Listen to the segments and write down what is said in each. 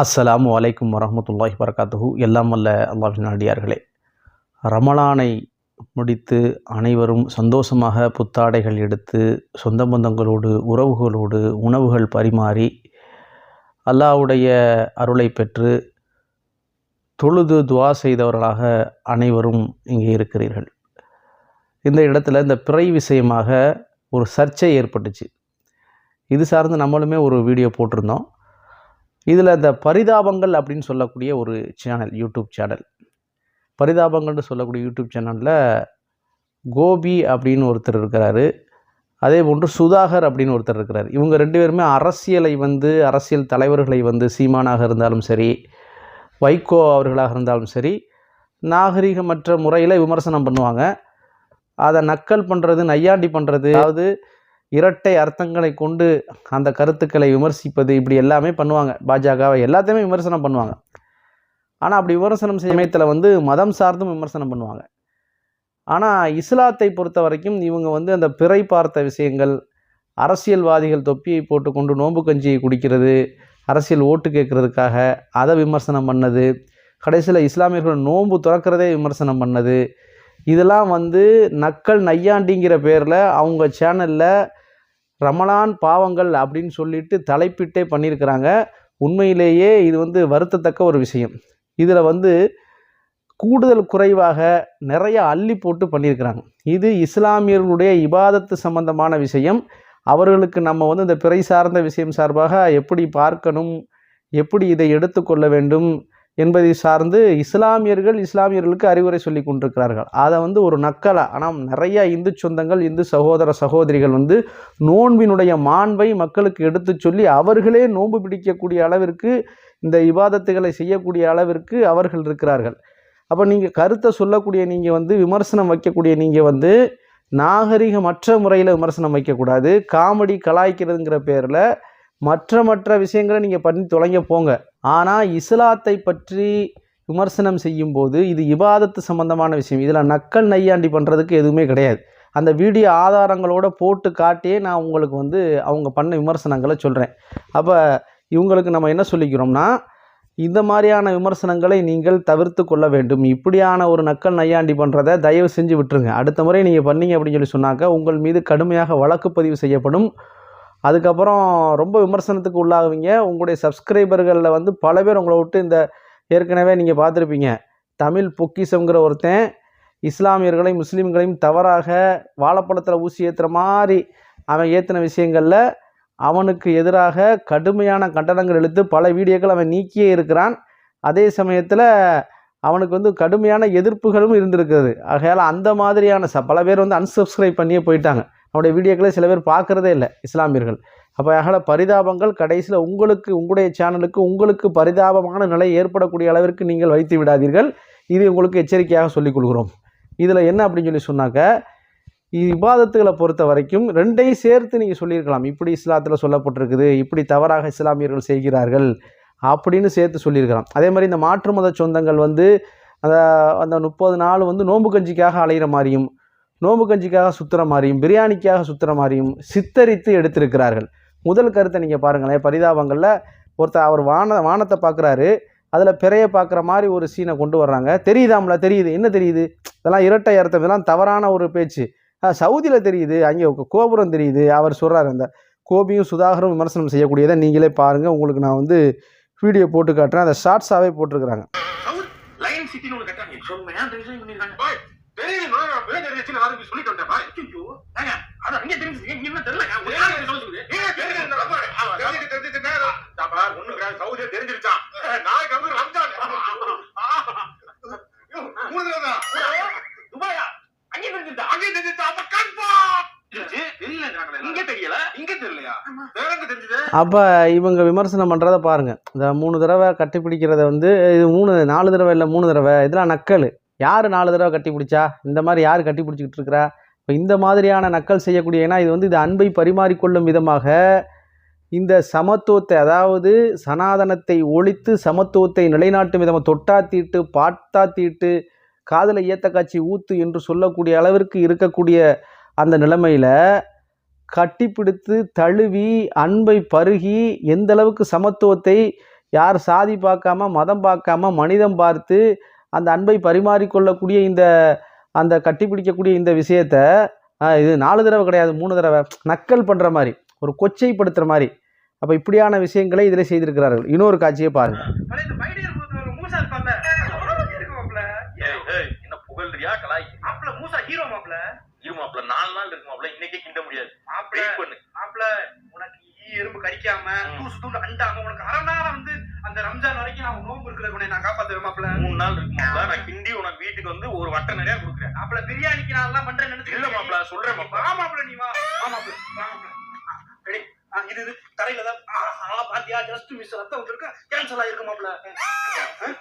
அஸ்ஸலாமு வலைக்கும் வரஹ்மத்துல்லாஹி வரகாத்துஹு எல்லாம் வல்ல அல்லாஹின் அடியார்களே. ரமலானை முடித்து அனைவரும் சந்தோஷமாக புத்தாடைகள் எடுத்து சொந்த பந்தங்களோடு உறவுகளோடு உணவுகள் பரிமாறி அல்லாஹ்வுடைய அருளை பெற்று தொழுது துவா செய்தவர்களாக அனைவரும் இங்கே இருக்கிறீர்கள். இந்த இடத்துல இந்த பிறை விஷயமாக ஒரு சர்ச்சை ஏற்பட்டுச்சு. இது சார்ந்து நம்மளுமே ஒரு வீடியோ போட்டிருந்தோம். இதில் இந்த பரிதாபங்கள் அப்படின்னு சொல்லக்கூடிய ஒரு சேனல் யூடியூப் சேனல் பரிதாபங்கள்னு சொல்லக்கூடிய யூடியூப் சேனலில் கோபி அப்படின்னு ஒருத்தர் இருக்கிறாரு. அதே போன்று சுதாகர் அப்படின்னு ஒருத்தர் இருக்கிறார். இவங்க ரெண்டு பேருமே அரசியலை வந்து அரசியல் தலைவர்களை வந்து சீமானாக இருந்தாலும் சரி வைகோ அவர்களாக இருந்தாலும் சரி நாகரிகமற்ற முறையில் விமர்சனம் பண்ணுவாங்க. அதை நக்கல் பண்ணுறது நையாண்டி பண்ணுறது அதாவது இரட்டை அர்த்தங்களை கொண்டு அந்த கருத்துக்களை விமர்சிப்பது இப்படி எல்லாமே பண்ணுவாங்க. பாஜகவை எல்லாத்தையுமே விமர்சனம் பண்ணுவாங்க. ஆனால் அப்படி விமர்சனம் செய்ய சமயத்தில் வந்து மதம் சார்ந்தும் விமர்சனம் பண்ணுவாங்க. ஆனால் இஸ்லாத்தை பொறுத்த வரைக்கும் இவங்க வந்து அந்த பிறை பார்த்த விஷயங்கள் அரசியல்வாதிகள் தொப்பியை போட்டுக்கொண்டு நோன்பு நோம்பு கஞ்சியை குடிக்கிறது அரசியல் ஓட்டு கேட்கறதுக்காக அதை விமர்சனம் பண்ணது கடைசியில் இஸ்லாமியர்கள் நோன்பு திறக்கிறதே விமர்சனம் பண்ணது. இதெல்லாம் வந்து நக்கல் நையாண்டிங்கிற பேரில் அவங்க சேனலில் ரமலான் பாவங்கள் அப்படின்னு சொல்லிட்டு தலைப்பிட்டே பண்ணியிருக்கிறாங்க. உண்மையிலேயே இது வந்து வருத்தத்தக்க ஒரு விஷயம். இதில் வந்து கூடுதல் குறைவாக நிறைய அள்ளி போட்டு பண்ணியிருக்கிறாங்க. இது இஸ்லாமியர்களுடைய இபாதத்து சம்பந்தமான விஷயம். அவர்களுக்கு நம்ம வந்து இந்த பிறை சார்ந்த விஷயம் சார்பாக எப்படி பார்க்கணும் எப்படி இதை எடுத்துக்கொள்ள வேண்டும் என்பதை சார்ந்து இஸ்லாமியர்கள் இஸ்லாமியர்களுக்கு அறிவுரை சொல்லி கொண்டிருக்கிறார்கள். அதை வந்து ஒரு நக்கலை ஆனால் நிறைய இந்து சொந்தங்கள் இந்து சகோதர சகோதரிகள் வந்து நோன்பினுடைய மாண்பை மக்களுக்கு எடுத்து சொல்லி அவர்களே நோன்பு பிடிக்கக்கூடிய அளவிற்கு இந்த இபாதத்துகளை செய்யக்கூடிய அளவிற்கு அவர்கள் இருக்கிறார்கள். அப்போ நீங்கள் கருத்தை சொல்லக்கூடிய நீங்கள் வந்து விமர்சனம் வைக்கக்கூடிய நீங்கள் வந்து நாகரிகமற்ற முறையில் விமர்சனம் வைக்கக்கூடாது. காமெடி கலாய்க்கிறதுங்கிற பேரில் மற்ற மற்ற விஷயங்களை நீங்கள் பண்ணி தொலைங்க போங்க. ஆனால் இஸ்லாத்தை பற்றி விமர்சனம் செய்யும்போது இது இபாதத்து சம்பந்தமான விஷயம். இதில் நக்கல் நையாண்டி பண்ணுறதுக்கு எதுவுமே கிடையாது. அந்த வீடியோ ஆதாரங்களோட போட்டு காட்டியே நான் உங்களுக்கு வந்து அவங்க பண்ண விமர்சனங்களை சொல்கிறேன் அப்போ இவங்களுக்கு நம்ம என்ன சொல்லிக்கிறோம்னா இந்த மாதிரியான விமர்சனங்களை நீங்கள் தவிர்த்து கொள்ள வேண்டும். இப்படியான ஒரு நக்கல் நையாண்டி பண்ணுறதை தயவு செஞ்சு விட்டுருங்க. அடுத்த முறை நீங்கள் பண்ணீங்க அப்படின்னு சொல்லி சொன்னாக்க உங்கள் மீது கடுமையாக வழக்கு பதிவு செய்யப்படும். அதுக்கப்புறம் ரொம்ப விமர்சனத்துக்கு உள்ளாகுவீங்க. உங்களுடைய சப்ஸ்கிரைபர்களில் வந்து பல பேர் உங்களை விட்டு இந்த ஏற்கனவே நீங்கள் பார்த்துருப்பீங்க. தமிழ் பொக்கிசங்கிற ஒருத்தன் இஸ்லாமியர்களையும் முஸ்லீம்களையும் தவறாக வாழைப்பழத்தில் ஊசி ஏற்றுற மாதிரி அவன் ஏற்றின விஷயங்களில் அவனுக்கு எதிராக கடுமையான கண்டனங்கள் எழுத்து பல வீடியோக்கள் அவன் நீக்கியே இருக்கிறான். அதே சமயத்தில் அவனுக்கு வந்து கடுமையான எதிர்ப்புகளும் இருந்திருக்கிறது. ஆகையால் அந்த மாதிரியான ச பல பேர் வந்து அன்சப்ஸ்கிரைப் பண்ணியே போயிட்டாங்க. அவனுடைய வீடியோக்களை சில பேர் பார்க்குறதே இல்லை இஸ்லாமியர்கள். அப்போ அகல பரிதாபங்கள் கடைசியில் உங்களுக்கு உங்களுடைய சேனலுக்கு உங்களுக்கு பரிதாபமான நிலை ஏற்படக்கூடிய அளவிற்கு நீங்கள் வைத்து விடாதீர்கள். இது உங்களுக்கு எச்சரிக்கையாக சொல்லிக் கொள்கிறோம். இதில் என்ன அப்படின்னு சொல்லி சொன்னாக்க விவாதத்துகளை பொறுத்த வரைக்கும் ரெண்டையும் சேர்த்து நீங்கள் சொல்லியிருக்கலாம். இப்படி இஸ்லாத்தில் சொல்லப்பட்டிருக்குது இப்படி தவறாக இஸ்லாமியர்கள் செய்கிறார்கள் அப்படின்னு சேர்த்து சொல்லியிருக்கலாம். அதே மாதிரி இந்த மாற்று மத சொந்தங்கள் வந்து அந்த அந்த முப்பது நாள் வந்து நோன்பு கஞ்சிக்காக அலைகிற மாதிரியும் நோம்பு கஞ்சிக்காக சுற்றுற மாதிரியும் பிரியாணிக்காக சுற்றுற மாதிரியும் சித்தரித்து எடுத்திருக்கிறார்கள். முதல் கருத்தை நீங்கள் பாருங்களேன் பரிதாபங்களில் ஒருத்தர் அவர் வான வானத்தை பார்க்குறாரு அதில் பிறைய பார்க்குற மாதிரி ஒரு சீனை கொண்டு வர்றாங்க. தெரியுதாம்ல தெரியுது. என்ன தெரியுது? இதெல்லாம் இரட்டை அர்த்தம். இதெல்லாம் தவறான ஒரு பேச்சு. சவுதியில் தெரியுது. அங்கே கோபுரம் தெரியுது. அவர் சொல்கிறாரு அந்த கோபியும் சுதாகரும் விமர்சனம் செய்யக்கூடியதை நீங்களே பாருங்கள் உங்களுக்கு நான் வந்து வீடியோ போட்டு காட்டுறேன். அதை ஷார்ட்ஸாகவே போட்டிருக்கிறாங்க. சவுத் லயன் சிட்டின்னு ஒன்று கட்டாங்க சொல்லுங்க டிசைன் பண்ணிருக்காங்க பாய் தெரியுது நான் பேர் தெரிஞ்சு எல்லாரும் சொல்லிட்டு வந்தேன் பாய் ஐயோ ஏங்க அது அங்கே தெரிஞ்சு இங்க என்ன தெரியல சொல்லுங்க ஏன் தெரிஞ்சு தெரிஞ்சு தெரிஞ்சு தாப்பா ஒண்ணு கிடையாது. சவுதியா தெரிஞ்சிருச்சான் நாளைக்கு வந்து ரம்ஜான். மூணு தடவை தான் துபாயா? அங்கே தெரிஞ்சிருச்சா அங்கே தெரிஞ்சிருச்சா அப்ப கன்ஃபார்ம் இங்க தெரியல? இங்க தெரியலையா? வேற எங்க தெரிஞ்சது? அப்போ இவங்க விமர்சனம் பண்ணுறத பாருங்கள் இந்த மூணு தடவை கட்டிப்பிடிக்கிறத வந்து இது மூணு நாலு தடவை இல்லை மூணு தடவை. இதெல்லாம் நக்கல். யார் நாலு தடவை கட்டி பிடிச்சா? இந்த மாதிரி யார் கட்டி பிடிச்சிக்கிட்டு இருக்கிறா? இப்போ இந்த மாதிரியான நக்கல் செய்யக்கூடிய ஏன்னா இது வந்து இது அன்பை பரிமாறிக்கொள்ளும் விதமாக இந்த சமத்துவத்தை அதாவது சனாதனத்தை ஒழித்து சமத்துவத்தை நிலைநாட்டும் விதமாக தொட்டா தீட்டு பாட்டா தீட்டு காதில் ஏத்த காட்சி ஊத்து என்று சொல்லக்கூடிய அளவிற்கு இருக்கக்கூடிய அந்த நிலைமையில் கட்டிப்பிடித்து தழுவி அன்பை பருகி எந்த அளவுக்கு சமத்துவத்தை யார் சாதி பார்க்காம மதம் பார்க்காம மனிதம் பார்த்து அந்த அன்பை பரிமாறிக்கொள்ளக்கூடிய இந்த அந்த கட்டிப்பிடிக்கக்கூடிய இந்த விஷயத்த இது நாலு தடவை கிடையாது மூணு தடவை நக்கல் பண்ணுற மாதிரி ஒரு கொச்சைப்படுத்துகிற மாதிரி அப்போ இப்படியான விஷயங்களை இதில் செய்திருக்கிறார்கள். இன்னொரு காட்சியை பாருங்கள் உனக்கு எறும்பு கடிக்காம ம். தூசு தூண்டு அண்டாம உனக்கு அரை நேரம் வந்து அந்த ரம்ஜான் வரைக்கும் நான் நோம்பு இருக்கிற உன்னை நான் காப்பாத்துறேன் மாப்ள மூணு நாள் இருக்கு மாப்ள நான் கிண்டி உனக்கு வீட்டுக்கு வந்து ஒரு வட்டை நிறைய கொடுக்குறேன். மாப்ள பிரியாணிக்கு நான் எல்லாம் பண்றேன்னு நினைச்சு இல்ல மாப்ள சொல்றேன் மாப்ள வா மாப்ள நீ வா. வா மாப்ள வா ஆ? ஆ, இது இது தரையில தான். ஆஹா பாத்தியா? ஜஸ்ட் மிஸ் ரத்தம் வந்திருக்கு. கேன்சல் ஆயிருக்கு மாப்ள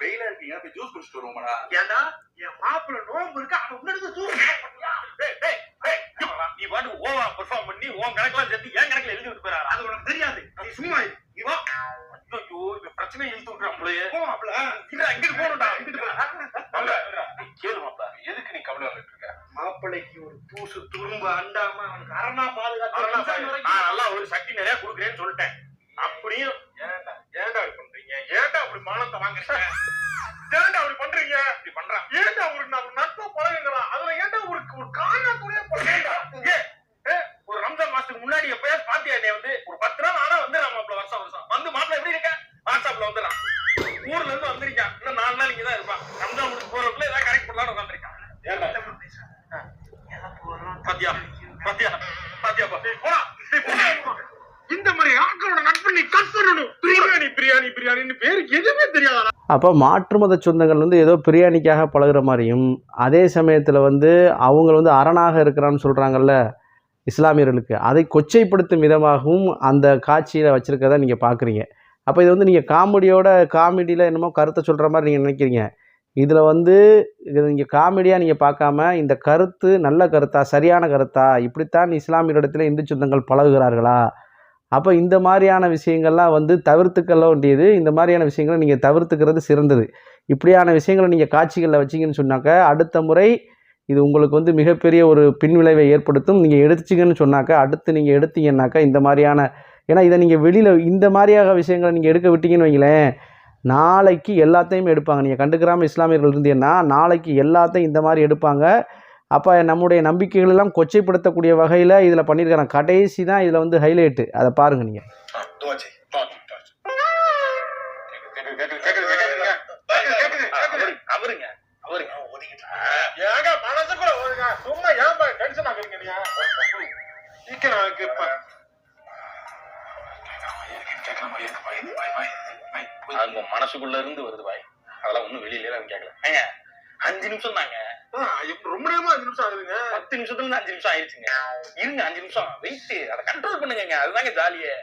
வெயிலா இருக்கீங்க? போய் ஜூஸ் குடிச்சிட்டு வருவோமாடா. ஏன்டா என் மாப்பிள்ள நோம்பு இருக்கு. அவன் முன்னாடி வாடா. நீ பாட்டு ஓவா பெர்ஃபார்ம் பண்ணி உன் கணக்கெல்லாம் சேர்த்து என் கணக்குல எழுதி விட்டு போறாரா அது உனக்கு தெரியாது. நீ சும்மா. நீ வா. ஐயோ இப்ப பிரச்சனை இழுத்து இல்ல அங்கிட்டு போகணும்டா நீ கேளு மாப்ள எதுக்கு நீ கவலை வந்துட்டு இருக்க? மாப்பிள்ளைக்கு ஒரு தூசு துரும்பு அண்டாம அவனுக்கு அரணா பாதுகாத்து நான் நல்லா ஒரு சக்தி நிறைய கொடுக்குறேன்னு சொல்லிட்டேன். அப்படியும் ஏன்டா ஏன்டா இப்படி பண்றீங்க? ஏன்டா அப்படி மானத்தை வாங்குறீங்க? ஏன்டா அப்படி பண்றீங்க? இப்படி பண்றான். ஏன்டா ஒரு நான் நட்பா பழகுங்களா அதுல ஏன்டா ஒரு ஒரு காரணத்துடைய பழகுடா ஒரு ரம்ஜான் மாசத்துக்கு முன்னாடி எப்பயாவது பாத்தியா என்னை வந்து ஒரு பத்து நாள் ஆனா வந்து நான் மாப்பிள்ள வருஷம் வருஷம் வந்து மாப்பிள்ள எப்படி இருக்க வாட்ஸ்அப்ல வந்துடுறான் ஊர்ல இருந்து வந்திருக்கான் இன்னும் நாலு நாள் இங்கதான் இருப்பான் ரம்ஜான் முடிச்சு போறதுக்குள்ள ஏதாவது கரெக்ட் பண்ணலாம்னு உட்காந்துருக்கான் ஏன்டா பாத்தியா பாத்தியா பாத்தியா பாத்தியா போடா டேய், போடா. இந்த மாதிரி ஆட்களோட நட்பு நீ கட் பண்ணணும் பிரியாணி பிரியாணி பிரியாணின்னு பேரு எதுவுமே தெரியாதா அப்போ மாற்று மத சொந்தங்கள் வந்து ஏதோ பிரியாணிக்காக பழகுற மாதிரியும் அதே சமயத்தில் வந்து அவங்க வந்து அரணாக இருக்கிறான்னு சொல்கிறாங்கல்ல இஸ்லாமியர்களுக்கு. அதை கொச்சைப்படுத்தும் விதமாகவும் அந்த காட்சியில் வச்சுருக்கதை நீங்கள் பார்க்குறீங்க அப்போ இது வந்து நீங்கள் காமெடியோட காமெடியில் என்னமோ கருத்தை சொல்கிற மாதிரி நீங்கள் நினைக்கிறீங்க. இதில் வந்து இது நீங்கள் காமெடியாக நீங்கள் பார்க்காம இந்த கருத்து நல்ல கருத்தா சரியான கருத்தா இப்படித்தான் இஸ்லாமியரிடத்தில் இந்து சொந்தங்கள் பழகுகிறார்களா? அப்போ இந்த மாதிரியான விஷயங்கள்லாம் வந்து தவிர்த்துக்கல வேண்டியது. இந்த மாதிரியான விஷயங்களை நீங்கள் தவிர்த்துக்கிறது சிறந்தது. இப்படியான விஷயங்களை நீங்கள் காட்சிகளில் வச்சிங்கன்னு சொன்னாக்க அடுத்த முறை இது உங்களுக்கு வந்து மிகப்பெரிய ஒரு பின்விளைவை ஏற்படுத்தும். நீங்கள் எடுத்துச்சிங்கன்னு சொன்னாக்க அடுத்து நீங்கள் எடுத்தீங்கன்னாக்கா இந்த மாதிரியான ஏன்னா இதை நீங்கள் வெளியில் இந்த மாதிரியாக விஷயங்களை நீங்கள் எடுக்க விட்டீங்கன்னு வைங்களேன் நாளைக்கு எல்லாத்தையும் எடுப்பாங்க. நீங்கள் கண்டுக்கிறாமல் இஸ்லாமியர்கள் இருந்தீங்கன்னா நாளைக்கு எல்லாத்தையும் இந்த மாதிரி எடுப்பாங்க. அப்போ நம்முடைய நம்பிக்கைகள் எல்லாம் கொச்சைப்படுத்தக்கூடிய வகையில் இதில் பண்ணியிருக்கிறாங்க கடைசி தான் இதில் வந்து ஹைலைட்டு அதை பாருங்கள் நீங்கள் மனசுக்குள்ள இருந்து வருது பாய். அதெல்லாம் ஒன்றும் வெளியில கேட்கல ஏங்க அஞ்சு நிமிஷம் தாங்க ரொம்ப நேரமா அஞ்சு நிமிஷம் ஆகுதுங்க. பத்து நிமிஷத்துல இருந்து அஞ்சு நிமிஷம் ஆயிடுச்சுங்க இருங்க அஞ்சு நிமிஷம். வெயிட் அதை கண்ட்ரோல் பண்ணுங்க அதுதாங்க ஜாலியே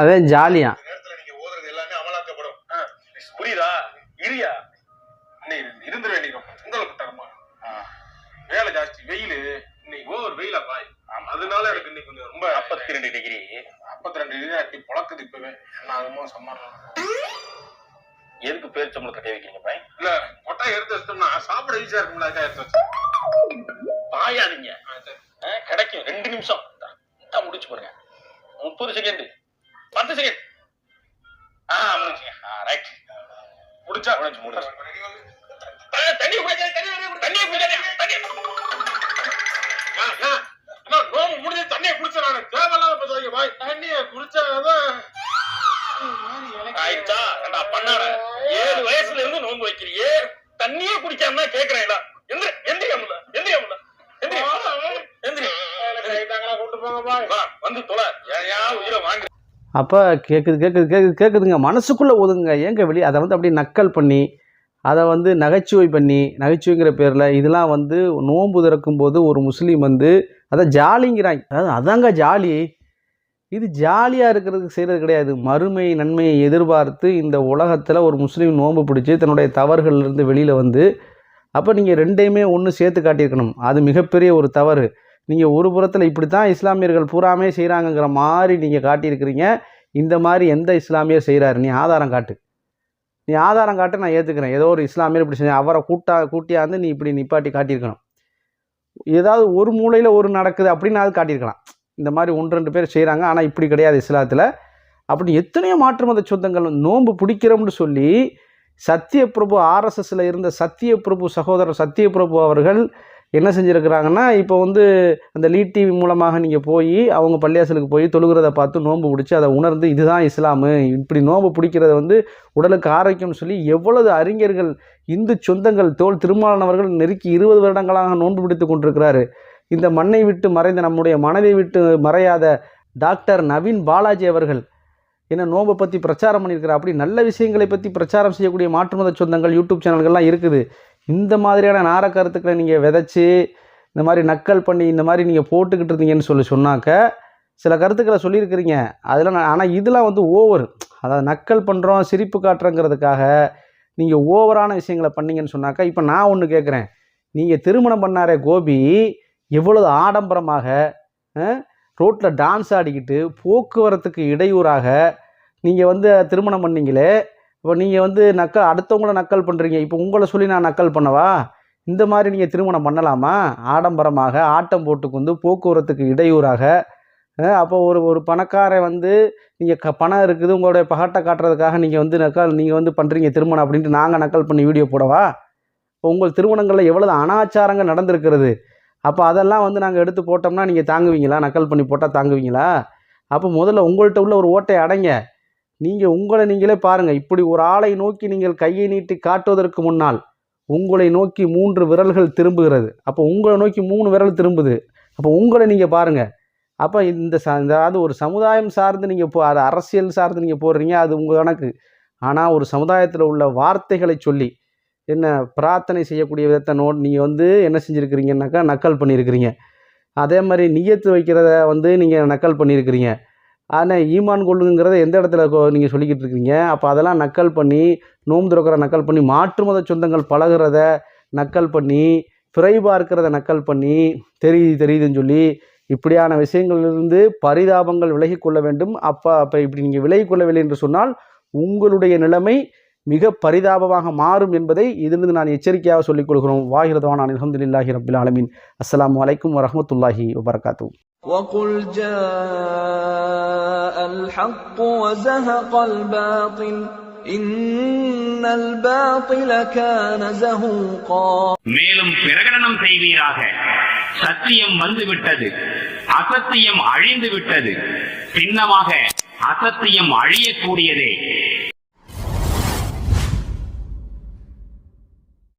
அதே ஜாலியாக இந்த நேரத்துல நீங்க ஓதுறது எல்லாமே அமலாக்கப்படும். புரியுதா? இரியா. இருந்துட வேண்டிய உங்களுக்கு தரமா? வேலை ஜாஸ்தி வெயில். இன்னைக்கு ஓவர் வெயிலா பாய். அதனால எனக்கு இன்னைக்கு கொஞ்சம் ரொம்ப நாற்பத்தி ரெண்டு டிகிரி நாற்பத்தி ரெண்டு டிகிரி அடி பொழக்குது இப்பவே. என்ன ஆகுமோ சம்மர் எதுக்கு பேர் சம்பளத்தை கை வைக்கிறீங்க பாய்? இல்ல கொட்டா எடுத்து வச்சிட்டோம்னா சாப்பிட ஈஸியா இருக்கும்ல அதுக்காக எடுத்து வச்சேன் பாயாதீங்க. கிடைக்கும். ரெண்டு நிமிஷம். இந்தா முடிச்சு பாருங்க முப்பது செகண்ட் பத்து செகண்ட் ஆ முடிச்சுங்க. ரைட் முடிச்சா? முடிச்சு முடிச்சு. வயசுல இருந்து நோன்பு வைக்கிறியே? தண்ணியே குடிக்காம கேக்குறேன் எந்திரி எந்திரியாமல எந்திரியாமல எந்திரி. எந்திரி கூட்டு போங்க பாய். வா வந்து தொலை. ஏன் உயிரை வாங்க. அப்போ கேட்குது கேட்குது கேட்குது கேட்குதுங்க மனசுக்குள்ளே ஒதுங்க ஏங்க வெளியே? அதை வந்து அப்படியே நக்கல் பண்ணி அதை வந்து நகைச்சுவை பண்ணி நகைச்சுவைங்கிற பேரில் இதெல்லாம் வந்து நோன்பு திறக்கும் போது ஒரு முஸ்லீம் வந்து அதை ஜாலிங்கிறாங்க. அதாவது அதாங்க ஜாலி. இது ஜாலியாக இருக்கிறதுக்கு செய்கிறது கிடையாது. மறுமை நன்மையை எதிர்பார்த்து இந்த உலகத்தில் ஒரு முஸ்லீம் நோன்பு பிடிச்சி தன்னுடைய தவறுகள்லேருந்து வெளியில் வந்து அப்போ நீங்கள் ரெண்டையுமே ஒன்று சேர்த்து காட்டியிருக்கணும். அது மிகப்பெரிய ஒரு தவறு. நீங்கள் ஒரு புறத்தில் இப்படி தான் இஸ்லாமியர்கள் பூராமே செய்கிறாங்கங்கிற மாதிரி நீங்கள் காட்டியிருக்கிறீங்க. இந்த மாதிரி எந்த இஸ்லாமியர் செய்கிறாரு நீ ஆதாரம் காட்டு. நீ ஆதாரம் காட்டு நான் ஏற்றுக்கிறேன் ஏதோ ஒரு இஸ்லாமியர் இப்படி செஞ்சேன் அவரை கூட்டா கூட்டியாந்து நீ இப்படி நிப்பாட்டி காட்டியிருக்கணும். ஏதாவது ஒரு மூலையில் ஒரு நடக்குது அப்படின்னு அது காட்டியிருக்கலாம். இந்த மாதிரி ஒன்று ரெண்டு பேர் செய்கிறாங்க ஆனால் இப்படி கிடையாது இஸ்லாத்தில். அப்படி எத்தனையோ மாற்று மத சொந்தங்கள் நோன்பு பிடிக்கிறோம்னு சொல்லி சத்தியபிரபு ஆர்எஸ்எஸில் இருந்த சத்தியபிரபு சகோதரர் சத்தியபிரபு அவர்கள் என்ன செஞ்சுருக்கிறாங்கன்னா இப்போ வந்து அந்த லீட் டிவி மூலமாக நீங்கள் போய் அவங்க பள்ளியாசலுக்கு போய் தொழுகிறத பார்த்து நோன்பு பிடிச்சி அதை உணர்ந்து இதுதான் இஸ்லாமு இப்படி நோன்பு பிடிக்கிறத வந்து உடலுக்கு ஆரோக்கியம்னு சொல்லி எவ்வளவு அறிஞர்கள் இந்து சொந்தங்கள் தோல் திருமாவளவர்கள் நெருக்கி இருபது வருடங்களாக நோன்பு பிடித்து கொண்டிருக்கிறாரு. இந்த மண்ணை விட்டு மறைந்த நம்முடைய மனதை விட்டு மறையாத டாக்டர் நவீன் பாலாஜி அவர்கள் என்ன நோன்பை பற்றி பிரச்சாரம் பண்ணியிருக்கிறார்? அப்படி நல்ல விஷயங்களை பற்றி பிரச்சாரம் செய்யக்கூடிய மாற்றுமத சொந்தங்கள் யூடியூப் சேனல்கள்லாம் இருக்குது. இந்த மாதிரியான நார கருத்துக்களை நீங்கள் விதைச்சி இந்த மாதிரி நக்கல் பண்ணி இந்த மாதிரி நீங்கள் போட்டுக்கிட்டு இருந்தீங்கன்னு சொல்லி சொன்னாக்க சில கருத்துக்களை சொல்லியிருக்கிறீங்க. அதெல்லாம் ஆனால் இதெல்லாம் வந்து ஓவர். அதாவது நக்கல் பண்ணுறோம் சிரிப்பு காட்டுறங்கிறதுக்காக நீங்கள் ஓவரான விஷயங்களை பண்ணீங்கன்னு சொன்னாக்கா இப்போ நான் ஒன்று கேட்குறேன் நீங்கள் திருமணம் பண்ணாரே கோபி எவ்வளவு ஆடம்பரமாக ரோட்டில் டான்ஸ் ஆடிக்கிட்டு போக்குவரத்துக்கு இடையூறாக நீங்கள் வந்து திருமணம் பண்ணீங்களே இப்போ நீங்கள் வந்து நக்கல் அடுத்தவங்கள நக்கல் பண்ணுறீங்க இப்போ உங்களை சொல்லி நான் நக்கல் பண்ணவா? இந்த மாதிரி நீங்கள் திருமணம் பண்ணலாமா? ஆடம்பரமாக ஆட்டம் போட்டுக்கு வந்து போக்குவரத்துக்கு இடையூறாக அப்போ ஒரு ஒரு பணக்காரன் வந்து நீங்கள் க பணம் இருக்குது உங்களுடைய பகட்டை காட்டுறதுக்காக நீங்கள் வந்து நக்கல் நீங்கள் வந்து பண்ணுறீங்க திருமணம் அப்படின்ட்டு நாங்கள் நக்கல் பண்ணி வீடியோ போடவா? இப்போ உங்கள் திருமணங்களில் எவ்வளவு அனாச்சாரங்கள் நடந்திருக்கிறது? அப்போ அதெல்லாம் வந்து நாங்கள் எடுத்து போட்டோம்னா நீங்கள் தாங்குவீங்களா? நக்கல் பண்ணி போட்டால் தாங்குவீங்களா? அப்போ முதல்ல உங்கள்கிட்ட உள்ள ஒரு ஓட்டை அடைங்க. நீங்கள் உங்களை நீங்களே பாருங்கள் இப்படி ஒரு ஆளை நோக்கி நீங்கள் கையை நீட்டி காட்டுவதற்கு முன்னால் உங்களை நோக்கி மூன்று விரல்கள் திரும்புகிறது. அப்போ உங்களை நோக்கி மூணு விரல் திரும்புது. அப்போ உங்களை நீங்கள் பாருங்கள் அப்போ இந்த ச அதாவது ஒரு சமுதாயம் சார்ந்து நீங்கள் போ அது அரசியல் சார்ந்து நீங்கள் போடுறீங்க அது உங்கள் கணக்கு. ஆனால் ஒரு சமுதாயத்தில் உள்ள வார்த்தைகளை சொல்லி என்ன பிரார்த்தனை செய்யக்கூடிய விதத்தை நோ நீங்கள் வந்து என்ன செஞ்சுருக்கிறீங்கன்னாக்கா நக்கல் பண்ணியிருக்கிறீங்க அதே மாதிரி நியத்து வைக்கிறத வந்து நீங்கள் நக்கல் பண்ணியிருக்கிறீங்க ஆனால் ஈமான் கொள்ளுங்கிறத எந்த இடத்துல நீங்கள் சொல்லிக்கிட்டு இருக்கீங்க? அப்போ அதெல்லாம் நக்கல் பண்ணி நோம்பு திறக்கிற நக்கல் பண்ணி மாற்று மத சொந்தங்கள் பழகிறத நக்கல் பண்ணி பிறை பார்க்கிறத நக்கல் பண்ணி தெரியுது தெரியுதுன்னு சொல்லி இப்படியான விஷயங்களிலிருந்து பரிதாபங்கள் விலகி கொள்ள வேண்டும். அப்போ அப்போ இப்படி நீங்கள் விலகிக் கொள்ளவில்லை என்று சொன்னால் உங்களுடைய நிலைமை மிக பரிதாபமாக மாறும் என்பதை இதிலிருந்து நான் எச்சரிக்கையாக சொல்லிக் கொள்கிறோம் வாகிரதவான் அலமதுல்லாஹி ரபில் ஆலமீன் அஸ்ஸலாமு அலைக்கும் வரஹமத்துல்லாஹி வபரகாத்தூ وقل جاء الحق وزهق الباطل إن الباطل كان زهوقا மேலும் பிரகடனம் செய்வீராக சத்தியம் வந்துவிட்டது அசத்தியம் அழிந்து விட்டது சின்னமாக அசத்தியம் அழியக்கூடியதே